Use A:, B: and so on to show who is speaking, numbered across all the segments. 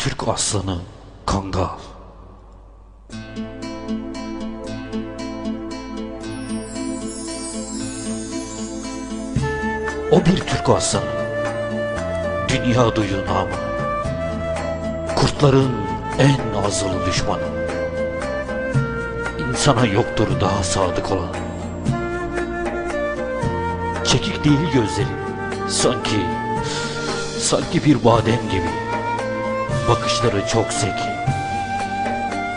A: Türk aslanı Kangal. O bir Türk aslanı. Dünya duyuyor namı. Kurtların en azılı düşmanı. İnsana yoktur daha sadık olan. Çekik değil gözleri. Sanki, sanki bir badem gibi. Bakışları çok zeki.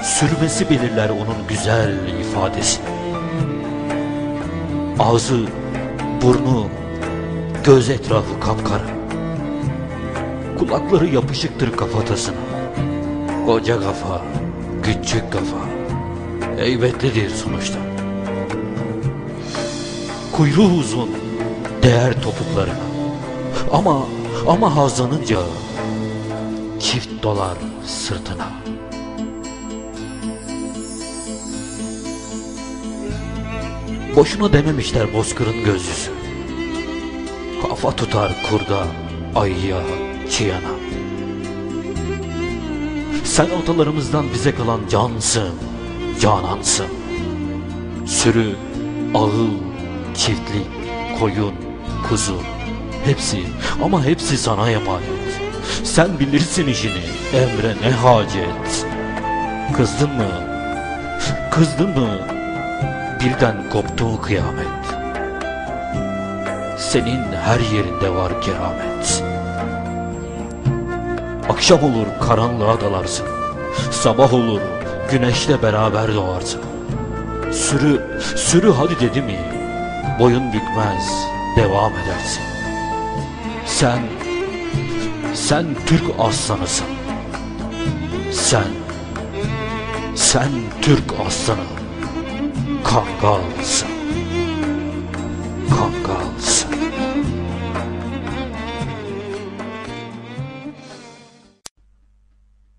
A: Sürmesi belirler onun güzel ifadesini. Ağzı, burnu, göz etrafı kapkara. Kulakları yapışıktır kafatasına. Koca kafa, küçük kafa. Heybetlidir sonuçta. Kuyruğu uzun, değer topuklarına. Ama, ama hazlanınca çift dolar sırtına. Boşuna dememişler bozkırın gözcüsü. Kafa tutar kurda, ayıya, çiyana. Sen otalarımızdan bize kalan cansın, canansın. Sürü, ağıl, çiftlik, koyun, kuzu. Hepsi ama hepsi sana emanet. Sen bilirsin işini, emre ne hacet. Kızdın mı? Kızdın mı? Birden koptu kıyamet. Senin her yerinde var keramet. Akşam olur karanlığa dalarsın. Sabah olur güneşle beraber doğarsın. Sürü, sürü hadi dedi mi? Boyun bükmez, devam edersin. Sen, sen Türk aslanısın. Sen, sen Türk aslanı. Kangalsın. Kangalsın.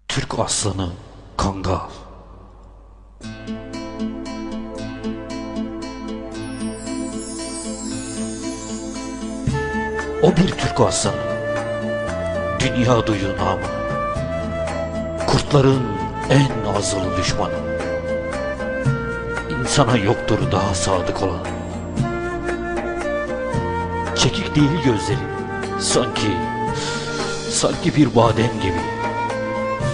A: Türk aslanı Kangal. O bir Türk aslanı. Dünya duyuyor namı. Kurtların en azılı düşmanı. İnsana yoktur daha sadık olan. Çekik değil gözleri. Sanki, sanki bir badem gibi.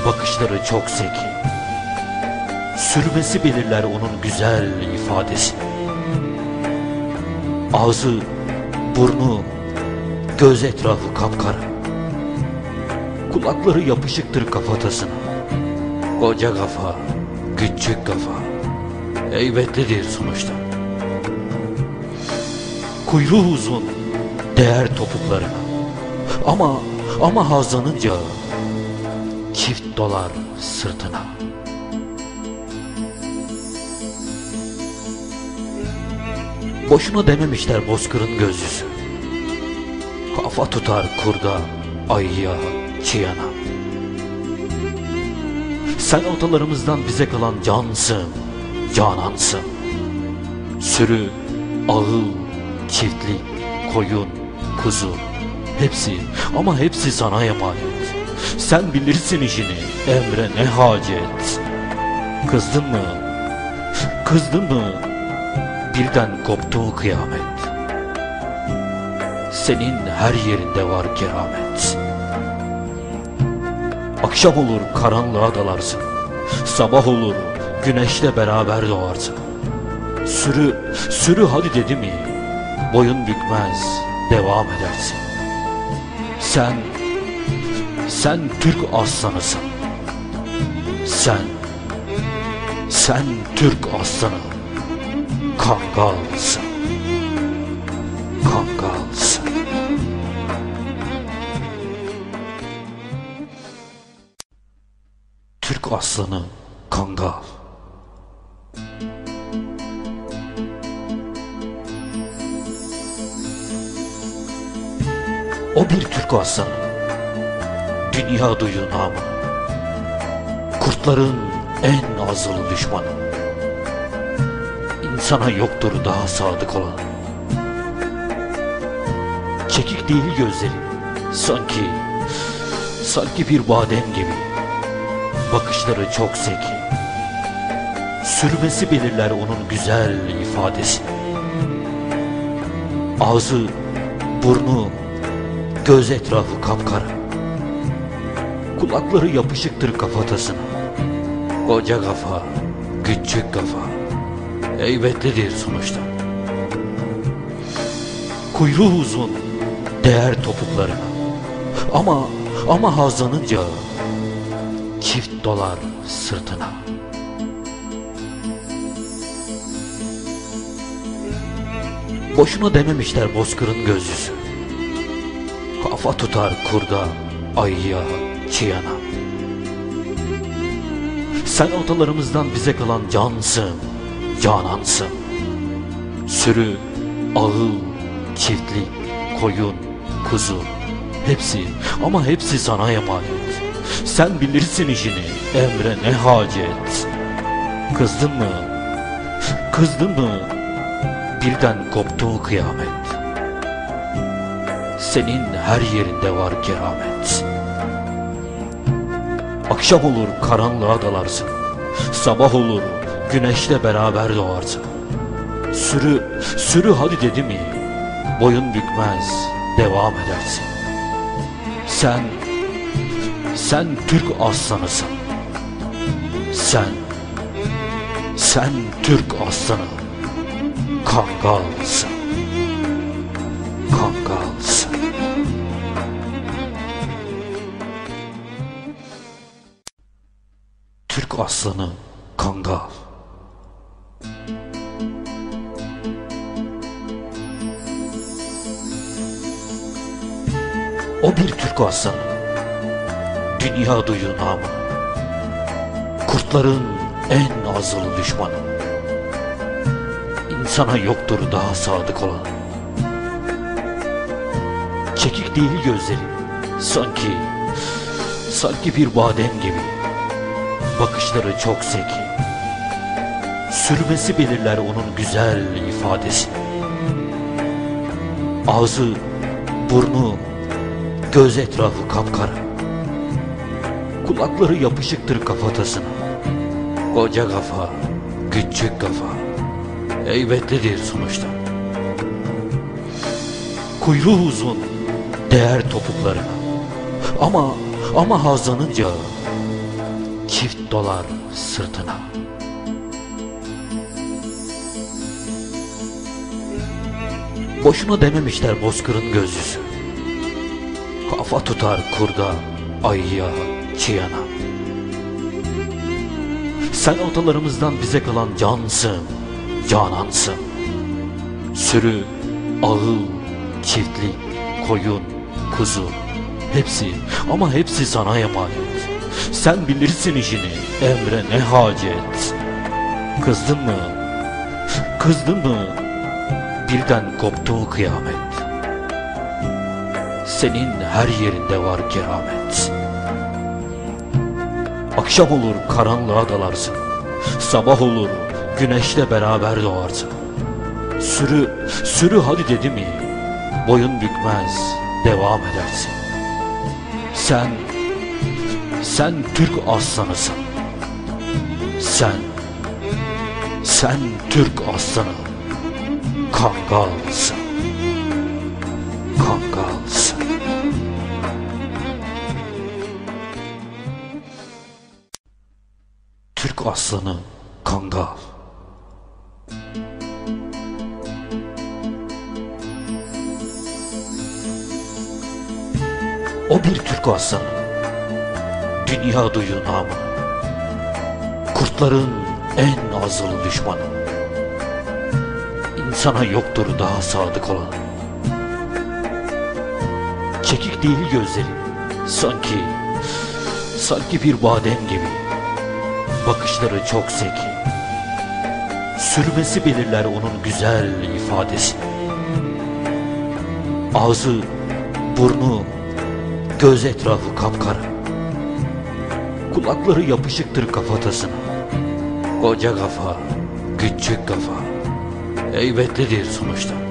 A: Bakışları çok zeki. Sürmesi belirler onun güzel ifadesini. Ağzı, burnu, göz etrafı kapkara. Kulakları yapışıktır kafatasına. Koca kafa, küçük kafa. Heybetlidir sonuçta. Kuyruğu uzun, değer topuklarına. Ama, ama hazlanınca çift dolar sırtına. Boşuna dememişler bozkırın gözcüsü. Kafa tutar kurda, ayıya, çiyana. Sen otalarımızdan bize kalan cansın, canansın. Sürü, ağıl, çiftlik, koyun, kuzu. Hepsi ama hepsi sana emanet. Sen bilirsin işini, emre ne hacet. Kızdın mı? Kızdın mı? Birden koptu kıyamet. Senin her yerinde var keramet. Akşam olur karanlığa dalarsın. Sabah olur güneşle beraber doğarsın. Sürü, sürü hadi dedi mi? Boyun bükmez, devam edersin. Sen, sen Türk aslanısın. Sen, sen Türk aslanı. Kangalsın. Kangalsın. Türk aslanı Kangal. O bir Türk aslanı. Dünya duyuyor namı. Kurtların en azılı düşmanı. İnsana yoktur daha sadık olan. Çekik değil gözleri. Sanki, sanki bir badem gibi. Bakışları çok zeki. Sürmesi belirler onun güzel ifadesini. Ağzı, burnu, göz etrafı kapkara. Kulakları yapışıktır kafatasına. Koca kafa, küçük kafa. Heybetlidir sonuçta. Kuyruğu uzun, değer topuklarına. Ama, ama hazlanınca çift dolar sırtına. Boşuna dememişler bozkırın gözcüsü. Kafa tutar kurda, ayıya, çiyana. Sen atalarımızdan bize kalan cansın, canansın. Sürü, ağıl, çiftlik, koyun, kuzu. Hepsi ama hepsi sana emanet. Sen bilirsin işini, emre ne hacet. Kızdın mı? Kızdın mı? Birden koptu kıyamet. Senin her yerinde var keramet. Akşam olur karanlığa dalarsın. Sabah olur güneşle beraber doğarsın. Sürü, sürü hadi dedi mi? Boyun bükmez, devam edersin. Sen, sen Türk aslanısın. Sen, sen Türk aslanı. Kangalsın. Kangalsın. Türk aslanı kangal. O bir Türk aslanı. Dünya duyuyor namı. Kurtların en azılı düşmanı. İnsana yoktur daha sadık olan. Çekik değil gözleri. Sanki, sanki bir badem gibi. Bakışları çok zeki. Sürmesi belirler onun güzel ifadesini. Ağzı, burnu, göz etrafı kapkara. Kulakları yapışıktır kafatasına. Koca kafa, küçük kafa. Heybetlidir sonuçta. Kuyruğu uzun, değer topuklarına. Ama, ama hazlanınca çift dolar sırtına. Boşuna dememişler bozkırın gözcüsü. Kafa tutar kurda, ayıya, çiyana. Sen atalarımızdan bize kalan cansın, canansın. Sürü, ağıl, çiftlik, koyun, kuzu. Hepsi ama hepsi sana emanet. Sen bilirsin işini, emre ne hacet. Kızdın mı? Kızdın mı? Birden koptu kıyamet. Senin her yerinde var keramet. Akşam olur karanlığa dalarsın. Sabah olur güneşle beraber doğarsın. Sürü, sürü hadi dedi mi? Boyun bükmez, devam edersin. Sen, sen Türk aslanısın. Sen, sen Türk aslanı. Kangalsın. Kangalsın. Türk aslanı kangal. O bir Türk aslanı. Dünya duyuyor namı. Kurtların en azılı düşmanı. İnsana yoktur daha sadık olan. Çekik değil gözleri. Sanki, sanki bir badem gibi. Bakışları çok zeki. Sürmesi belirler onun güzel ifadesini. Ağzı, burnu, göz etrafı kapkara. Kulakları yapışıktır kafatasına. Koca kafa, küçük kafa. Heybetlidir sonuçta.